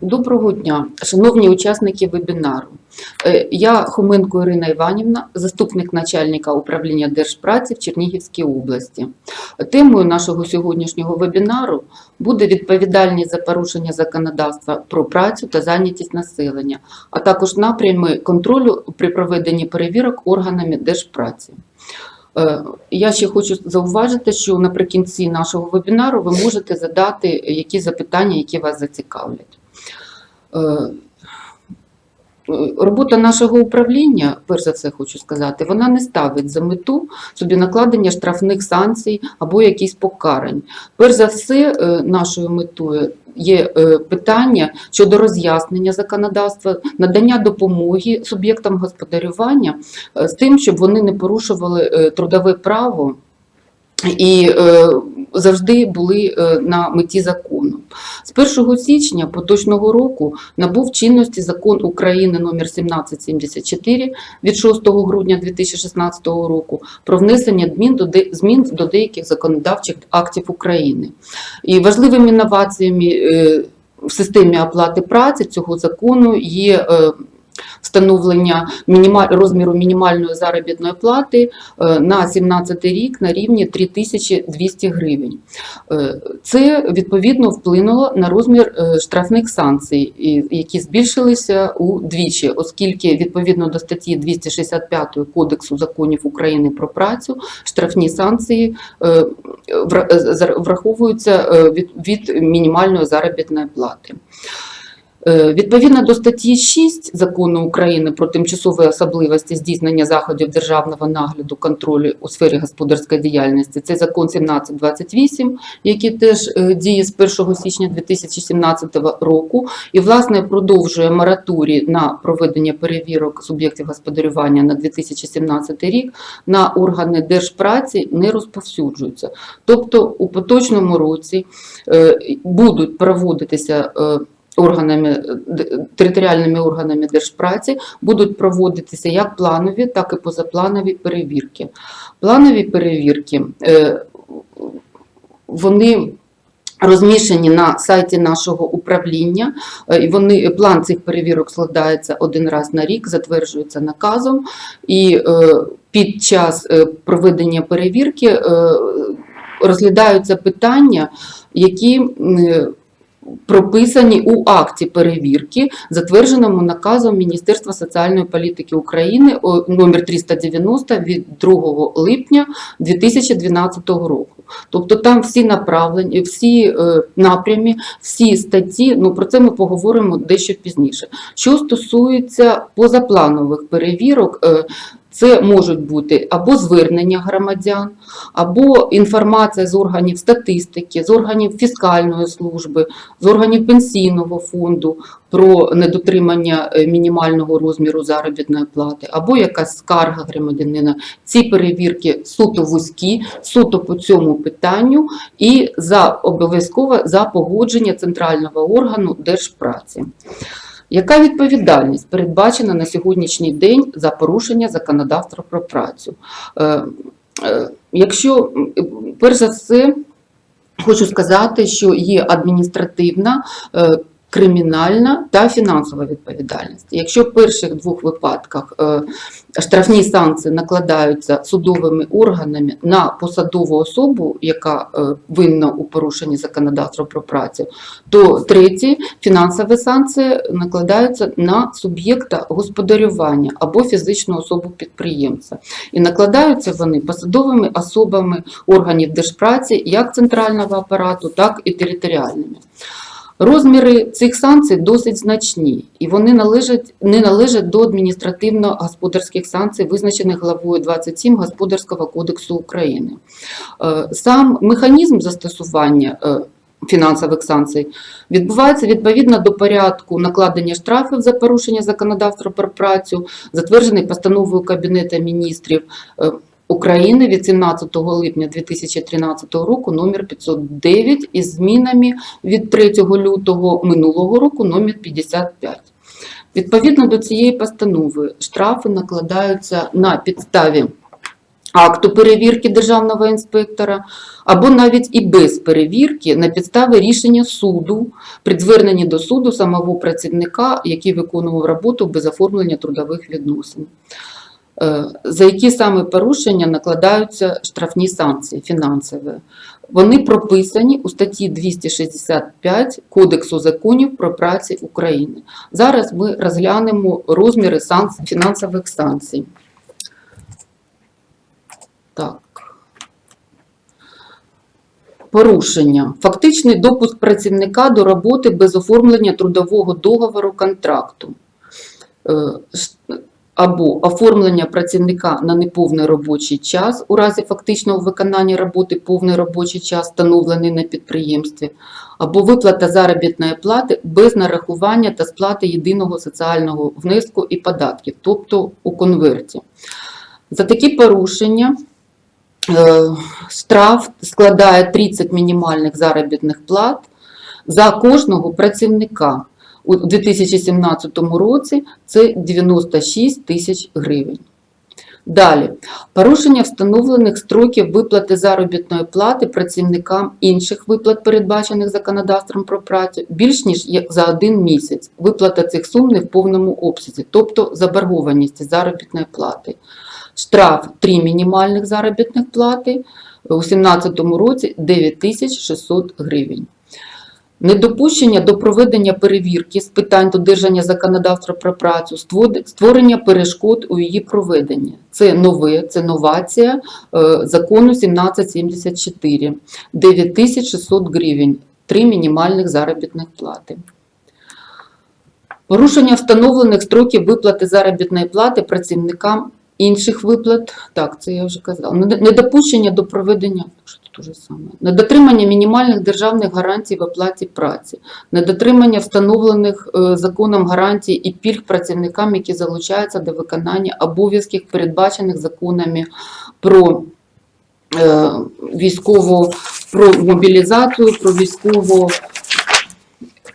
Доброго дня, шановні учасники вебінару. Е, Я Хоменко Ірина Іванівна, заступник начальника управління Держпраці в Чернігівській області. Темою нашого сьогоднішнього вебінару буде відповідальність за порушення законодавства про працю та зайнятість населення, а також напрями контролю при проведенні перевірок органами Держпраці. Е, Я ще хочу зауважити, що наприкінці нашого вебінару ви можете задати які запитання, які вас зацікавлять. Е, Робота нашого управління, перш за все хочу сказати, вона не ставить за мету собі накладення штрафних санкцій або якісь покарань. Перш за все, е, нашою метою є е, питання щодо роз'яснення законодавства, надання допомоги суб'єктам господарювання з тим, щоб вони не порушували трудове право і завжди були на меті закону. З 1 січня поточного року набув чинності закон України номер 1774 від 6 грудня 2016 року про внесення змін до, де- до деяких законодавчих актів України. І важливими інноваціями е, в системі оплати праці цього закону є е, встановлення розміру мінімальної заробітної плати е, на 17 рік на рівні 3200 гривень. Е, Це відповідно вплинуло на розмір е, штрафних санкцій, які збільшилися удвічі, оскільки відповідно до статті 265 Кодексу законів України про працю штрафні санкції враховуються від мінімальної заробітної плати. Е, Відповідно до статті 6 Закону України про тимчасові особливості здійснення заходів державного нагляду контролю у сфері господарської діяльності, це закон 1728, який теж е, діє з 1 січня 2017 року, і власне продовжує мораторій на проведення перевірок суб'єктів господарювання на 2017 рік на органи держпраці не розповсюджуються. Тобто у поточному році е, будуть проводитися органами е, територіальними органами держпраці будуть проводитися як планові, так і позапланові перевірки. Планові перевірки е, вони розміщені на сайті нашого управління. е, І вони план цих перевірок складається один раз на рік, затверджується наказом, і під час проведення перевірки розглядаються питання, які прописані у акті перевірки, затвердженому наказом Міністерства соціальної політики України номер 390 від 2 липня 2012 року. Тобто там всі направлення, всі е, напрямі, всі статті, ну про це ми поговоримо дещо пізніше. Що стосується позапланових перевірок, е, це можуть бути або звернення громадян, або інформація з органів статистики, з органів фіскальної служби, з органів пенсійного фонду про недотримання е, мінімального розміру заробітної плати, або якась скарга громадянина. Ці перевірки суто вузькі, суто по цьому питанню і за обов'язково за погодження центрального органу держпраці. Яка відповідальність передбачена на сьогоднішній день за порушення законодавства про працю? Е, е, Якщо перш за все хочу сказати, що є адміністративна, кримінальна та фінансова відповідальність. Якщо в перших двох випадках е, штрафні санкції накладаються судовими органами на посадову особу, яка е, винна у порушенні законодавства про працю, то треті фінансові санкції накладаються на суб'єкта господарювання або фізичну особу підприємця. І накладаються вони посадовими особами органів держпраці як центрального апарату, так і територіальними. Розміри цих санкцій досить значні, і вони належать, не належать до адміністративно-господарських санкцій, визначених главою 27 Господарського кодексу України. Е, Сам механізм застосування е, фінансових санкцій відбувається відповідно до порядку накладення штрафів за порушення законодавства про працю, затверджений постановою Кабінету міністрів е, України від 17 липня 2013 року номер 509 із змінами від 3 лютого минулого року номер 55. Відповідно до цієї постанови штрафи накладаються на підставі акту перевірки державного інспектора, або навіть і без перевірки на підставі рішення суду при зверненні до суду самого працівника, який виконував роботу без оформлення трудових відносин. Е, За які саме порушення накладаються штрафні санкції фінансові? Вони прописані у статті 265 Кодексу законів про працю України. Зараз ми розглянемо розміри фінансових санкцій. Так. Порушення. Фактичний допуск працівника до роботи без оформлення трудового договору контракту. Або оформлення працівника на неповний робочий час у разі фактичного виконання роботи повний робочий час, встановлений на підприємстві, або виплата заробітної плати без нарахування та сплати єдиного соціального внеску і податків, тобто у конверті. За такі порушення е, штраф складає 30 мінімальних заробітних плат за кожного працівника. У 2017 році це 96 тисяч гривень. Далі, порушення встановлених строків виплати заробітної плати працівникам інших виплат, передбачених законодавством про працю, більш ніж за один місяць. Виплата цих сум не в повному обсязі, тобто заборгованість заробітної плати. Штраф 3 мінімальних заробітних плати у 2017 році 9600 гривень. Недопущення до проведення перевірки з питань додержання законодавства про працю, створення перешкод у її проведенні. Це нове, це новація е, закону 1774, 9600 гривень, три мінімальних заробітних плати. Порушення встановлених строків виплати заробітної плати працівникам інших виплат, так, це я вже казала, недопущення до проведення, що же саме, недотримання мінімальних державних гарантій в оплаті праці, недотримання встановлених е, законом гарантій і пільг працівникам, які залучаються до виконання обов'язків, передбачених законами про е, військову, про мобілізацію, про військову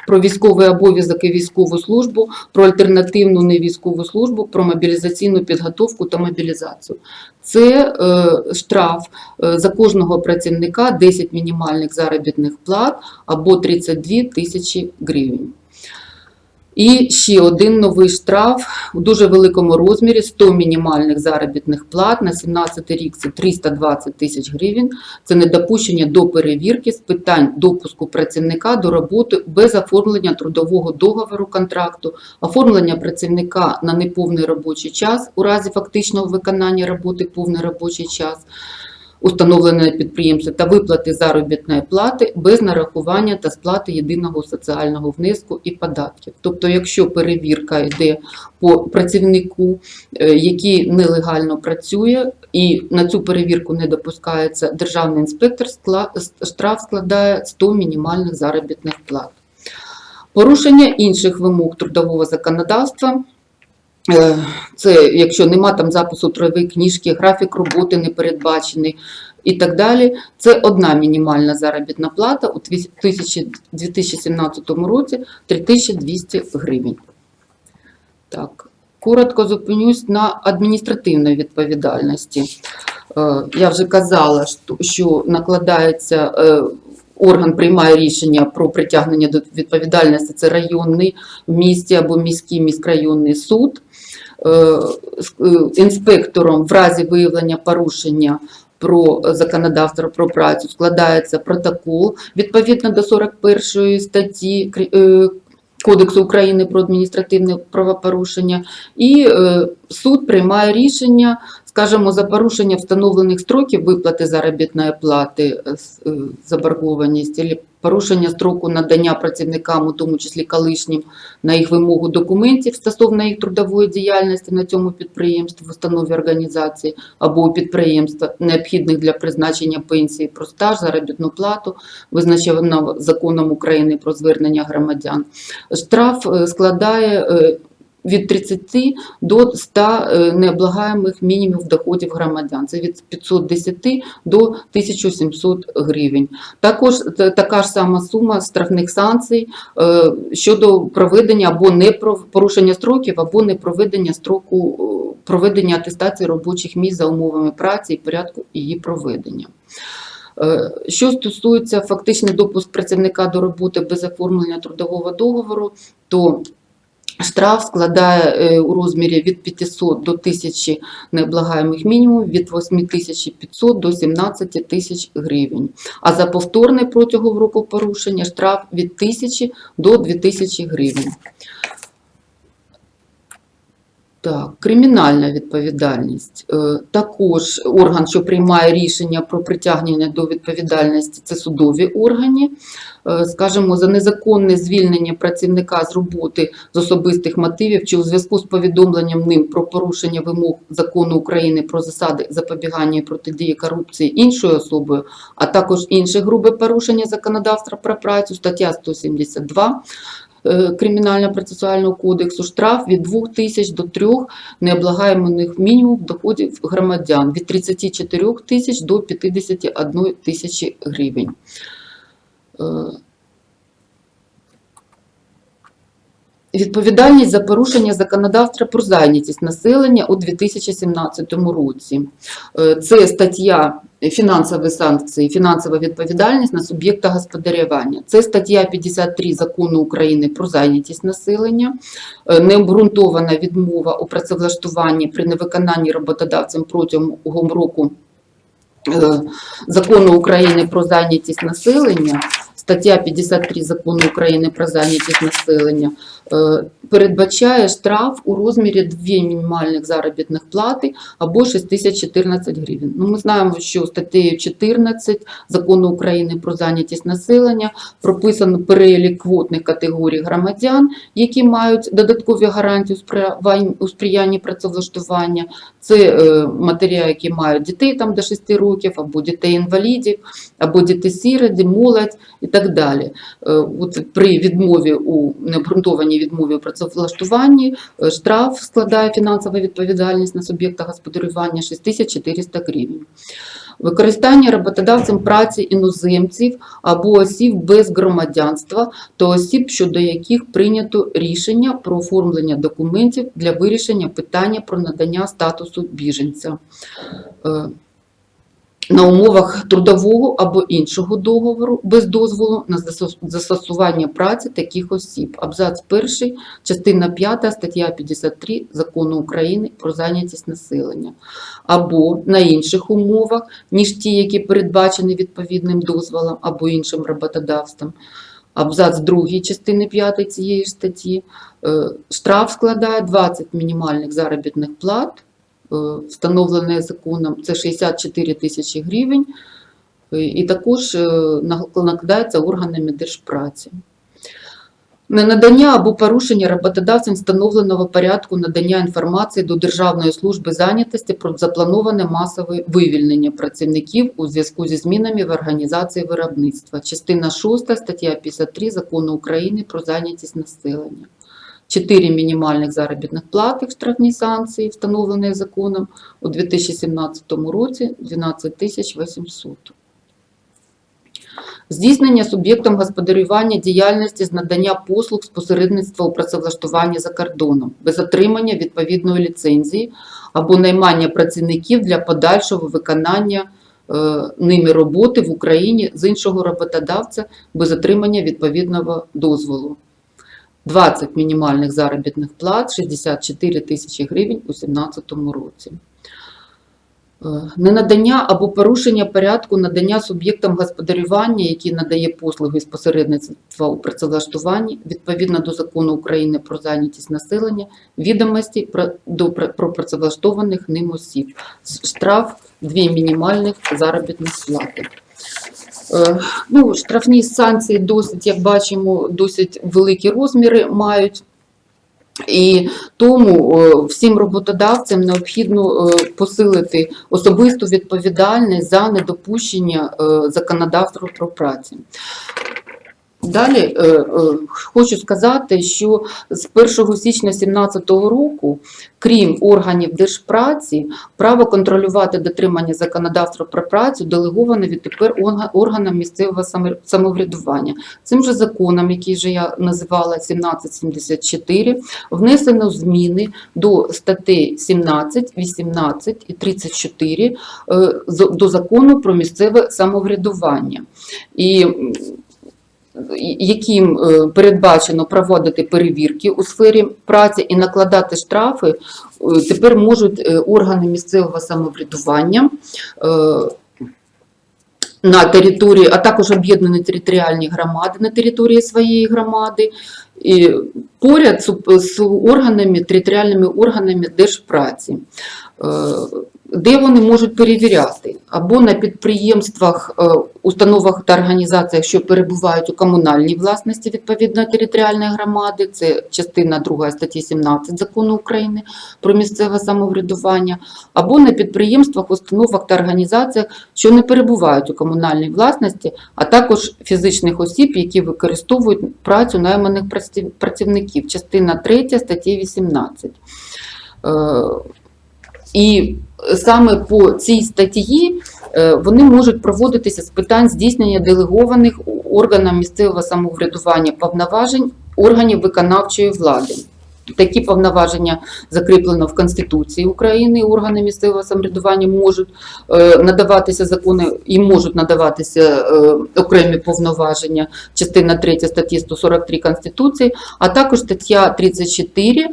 про військовий обов'язок і військову службу, про альтернативну невійськову службу, про мобілізаційну підготовку та мобілізацію. Це е, штраф е, за кожного працівника 10 мінімальних заробітних плат або 32 тисячі гривень. І ще один новий штраф у дуже великому розмірі 100 мінімальних заробітних плат на 17 рік це 320 тисяч гривень. Це недопущення до перевірки з питань допуску працівника до роботи без оформлення трудового договору контракту, оформлення працівника на неповний робочий час у разі фактичного виконання роботи повний робочий час, установлене на та виплати заробітної плати без нарахування та сплати єдиного соціального внеску і податків. Тобто, якщо перевірка йде по працівнику, е, який нелегально працює, і на цю перевірку не допускається державний інспектор, штраф складає 100 мінімальних заробітних плат. Порушення інших вимог трудового законодавства. Е, Це якщо нема там запису трудової книжки, графік роботи не передбачений і так далі. Це одна мінімальна заробітна плата у 2000 2017 році 3200 гривень. Так, коротко зупинюсь на адміністративній відповідальності. Е, Я вже казала, що- що накладається е, орган приймає рішення про притягнення до відповідальності. Це районний в місті або міський міськрайонний суд. Е, е, Інспектором в разі виявлення порушення про законодавство про працю складається протокол відповідно до 41 статті е, Кодексу України про адміністративне правопорушення, і суд приймає рішення, скажімо, за порушення встановлених строків виплати заробітної плати, е, е, заборгованість, або порушення строку надання працівникам, у тому числі колишнім, на їх вимогу документів стосовно їх трудової діяльності на цьому підприємстві, в установі організації або у підприємства, необхідних для призначення пенсії про стаж, заробітну плату, визначеного законом України про звернення громадян. Штраф е, складає від 30 до 100 е, необлагаємих мінімумів доходів громадян. Це від 510 до 1700 гривень. Також така ж сама сума штрафних санкцій е, щодо проведення або не порушення строків, або не проведення строку е, проведення атестації робочих місць за умовами праці і порядку її проведення. Що стосується фактичний допуск працівника до роботи без оформлення трудового договору, то штраф складає е, у розмірі від 500 до 1000 необлагаємих мінімумів, від 8500 до 17 тисяч гривень. А за повторне протягом року порушення штраф від 1000 до 2000 гривень. Так, кримінальна відповідальність. Е, Також орган, що приймає рішення про притягнення до відповідальності, це судові органи. Е, Скажімо, за незаконне звільнення працівника з роботи з особистих мотивів чи у зв'язку з повідомленням ним про порушення вимог закону України про засади запобігання і протидії корупції іншою особою, а також інші грубе порушення законодавства про працю, стаття 172 е, Кримінально-процесуального кодексу штраф від 2 тисяч до 3 необлагаємих мінімум доходів громадян від 34 тисяч до 51 тисячі гривень. Е, Відповідальність за порушення законодавства про зайнятість населення у 2017 році. Е, Це стаття фінансові санкції, фінансова відповідальність на суб'єкта господарювання. Це стаття 53 Закону України про зайнятість населення, Е, необґрунтована відмова у працевлаштуванні при невиконанні роботодавцем протягом року Закону України про зайнятість населення, стаття 53 Закону України про зайнятість населення е, передбачає штраф у розмірі 2 мінімальних заробітних плати або 6014 гривень. Ну, ми знаємо, що статтею 14 Закону України про зайнятість населення прописано перелік квотних категорій громадян, які мають додаткові гарантії у сприянні- працевлаштування. Це е, матеря, які мають дітей там до 6 років, або дітей-інвалідів, або діти-сіроді, молодь і так далі. Е, От при відмові у необґрунтованій відмові у працевлаштуванні е, штраф складає фінансова відповідальність на суб'єкта господарювання 6400 гривень. Використання роботодавцем праці іноземців або осіб без громадянства та осіб, щодо яких прийнято рішення про оформлення документів для вирішення питання про надання статусу біженця. На умовах трудового або іншого договору без дозволу на застосування праці таких осіб. Абзац 1, частина 5, стаття 53 Закону України про зайнятість населення. Або на інших умовах, ніж ті, які передбачені відповідним дозволом або іншим роботодавством. Абзац 2 частини 5 цієї статті. Е, Штраф складає 20 мінімальних заробітних плат встановлене законом, це 64 тисячі гривень, е, і також е, накладається органами держпраці. Ненадання або порушення роботодавцем встановленого порядку надання інформації до Державної служби зайнятості про заплановане масове вивільнення працівників у зв'язку зі змінами в організації виробництва. Частина 6 стаття 53 Закону України про зайнятість населення. 4 мінімальних заробітних плати в штрафній санкції, встановлені законом у 2017 році 12 800. Здійснення суб'єктом господарювання діяльності з надання послуг з посередництва у працевлаштуванні за кордоном без отримання відповідної ліцензії або наймання працівників для подальшого виконання е, ними роботи в Україні з іншого роботодавця без отримання відповідного дозволу. 20 мінімальних заробітних плат, 64 тисячі гривень у 2017 році. Е, Ненадання або порушення порядку надання суб'єктам господарювання, які надає послуги з посередництва у працевлаштуванні, відповідно до закону України про зайнятість населення, відомості про, до, про працевлаштованих ним осіб. Штраф 2 мінімальних заробітних плати. Е, Ну, штрафні санкції досить, як бачимо, досить великі розміри мають. І тому е, всім роботодавцям необхідно е, посилити особисту відповідальність за недопущення законодавства про працю. Далі е, е, хочу сказати, що з 1 січня 2017 року, крім органів держпраці, право контролювати дотримання законодавства про працю делеговано відтепер органам місцевого самоврядування. Цим же законом, який вже я називала 1774, внесено зміни до статей 17, 18 і 34 е, до закону про місцеве самоврядування. І яким е, передбачено проводити перевірки у сфері праці і накладати штрафи, е, тепер можуть е, органи місцевого самоврядування на території, а також об'єднані територіальні громади на території своєї громади, і поряд з органами, територіальними органами держпраці. Де вони можуть перевіряти? Або на підприємствах, е, установах та організаціях, що перебувають у комунальній власності відповідно територіальної громади, це частина 2 статті 17 закону України про місцеве самоврядування, або на підприємствах, установах та організаціях, що не перебувають у комунальній власності, а також фізичних осіб, які використовують працю найманих працівників, частина 3 статті 18. І саме по цій статті е, вони можуть проводитися з питань здійснення делегованих органам місцевого самоврядування повноважень органів виконавчої влади. Такі повноваження закріплено в Конституції України. Органи місцевого самоврядування можуть е, надаватися закони і можуть надаватися е, окремі повноваження. Частина 3 статті 143 Конституції, а також стаття 34 е,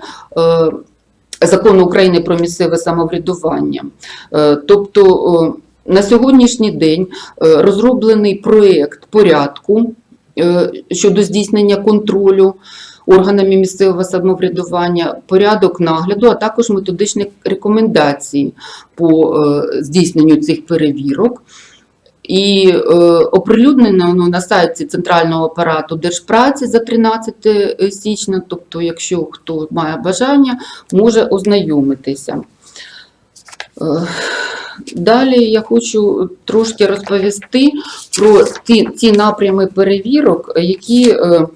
Закону України про місцеве самоврядування. Е, Тобто на сьогоднішній день е, розроблений проєкт порядку е, щодо здійснення контролю органами місцевого самоврядування, порядок нагляду, а також методичні рекомендації по здійсненню цих перевірок. І е, оприлюднено ну, на сайті центрального апарату Держпраці за 13 січня. Тобто, якщо хто має бажання, може ознайомитися. Е, Далі я хочу трошки розповісти про ті, ті напрями перевірок, які е,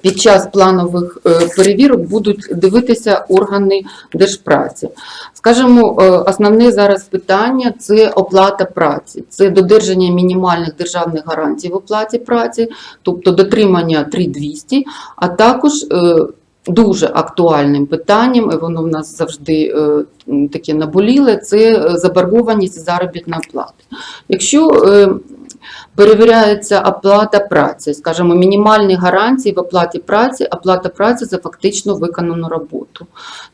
під час планових е, перевірок будуть дивитися органи держпраці. Скажімо, е, основне зараз питання це оплата праці, це додержання мінімальних державних гарантій в оплаті праці, тобто дотримання 3200, а також е, дуже актуальним питанням, і воно в нас завжди таке наболіле, це заборгованість заробітної плати. Якщо перевіряється оплата праці, скажімо, мінімальні гарантії в оплаті праці, оплата праці за фактично виконану роботу.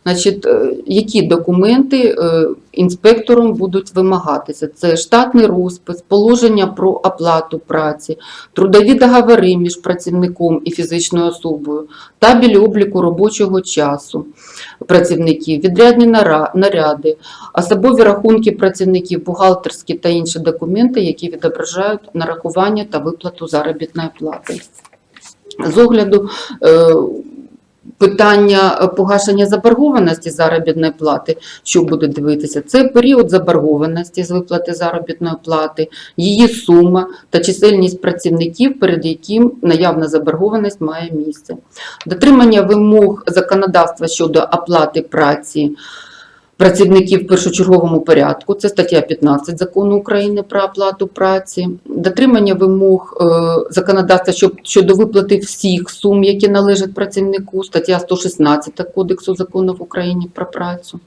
Значить, е, які документи е, інспектором будуть вимагатися? Це штатний розпис, положення про оплату праці, трудові договори між працівником і фізичною особою, табель обліку робочого часу працівників, відрядні наряди, особові рахунки працівників, бухгалтерські та інші документи, які відображають нарахування та виплату заробітної плати. З огляду е, питання погашення заборгованості заробітної плати, що буде дивитися, це період заборгованості з виплати заробітної плати, її сума та чисельність працівників, перед яким наявна заборгованість має місце. Дотримання вимог законодавства щодо оплати праці працівників в першочерговому порядку, це стаття 15 закону України про оплату праці, дотримання вимог е, законодавства щодо виплати всіх сум, які належать працівнику, стаття 116 Кодексу законів України про працю,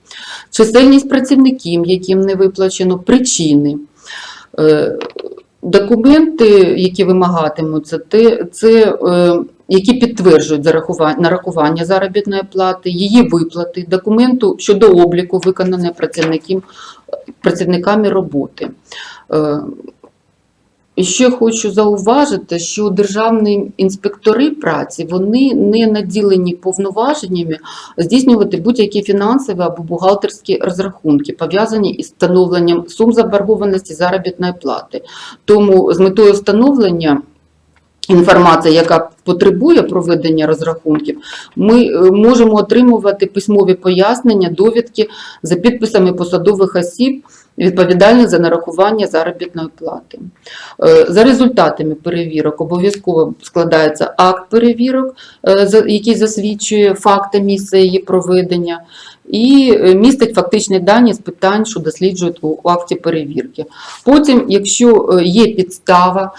чисельність працівників, яким не виплачено, причини. Е, Документи, які вимагатимуться, це е, які підтверджують нарахування заробітної плати, її виплати, документу щодо обліку виконаної працівниками роботи. Е, І ще хочу зауважити, що державні інспектори праці вони не наділені повноваженнями здійснювати будь-які фінансові або бухгалтерські розрахунки, пов'язані із встановленням сум заборгованості заробітної плати. Тому з метою встановлення інформації, яка потребує проведення розрахунків, ми е, можемо отримувати письмові пояснення, довідки за підписами посадових осіб, відповідальний за нарахування заробітної плати. Е, За результатами перевірок обов'язково складається акт перевірок, е, який засвідчує факти місця її проведення, і містить фактичні дані з питань, що досліджують у акті перевірки. Потім, якщо є підстава,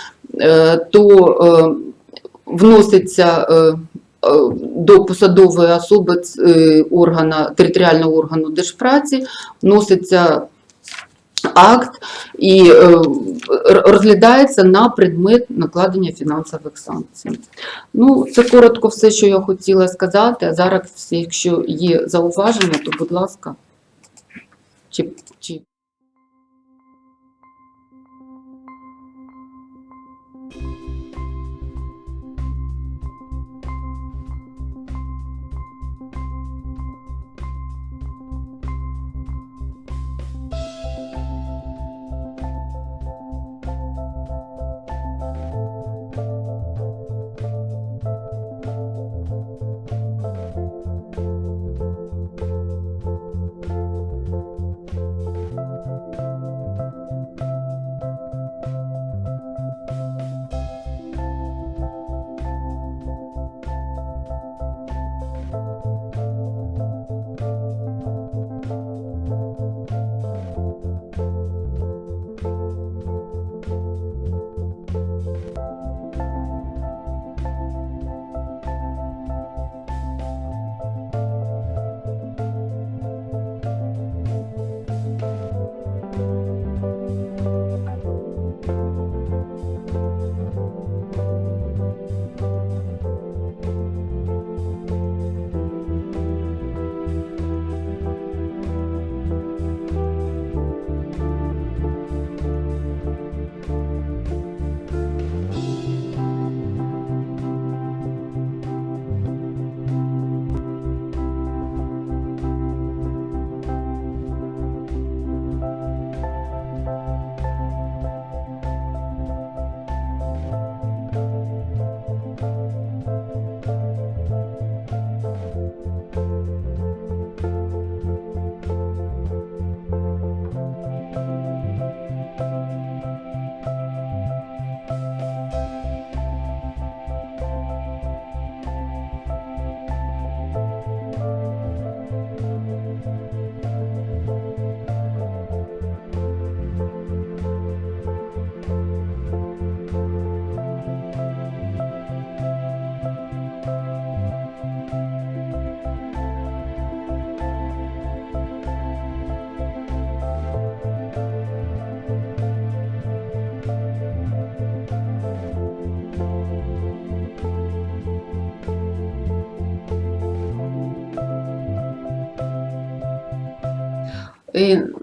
то е, вноситься е, е, до посадової особи е, органа, територіального органу держпраці, вноситься акт і е, розглядається на предмет накладення фінансових санкцій. Ну, це коротко все, що я хотіла сказати. А зараз, якщо є зауваження, то будь ласка. Чи,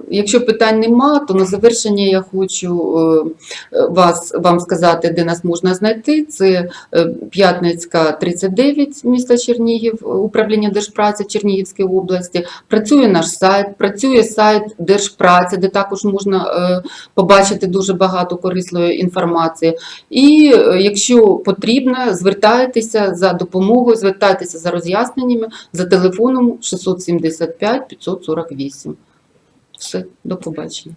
Якщо питань нема, то на завершення я хочу е, е, вас, вам сказати, де нас можна знайти. Це е, П'ятницька, 39, місто Чернігів, е, управління Держпраці Чернігівської області. Працює наш сайт, працює сайт Держпраці, де також можна е, побачити дуже багато корисної інформації. І е, якщо потрібно, звертайтеся за допомогою, звертайтеся за роз'ясненнями за телефоном 675 548. Все, до побачення.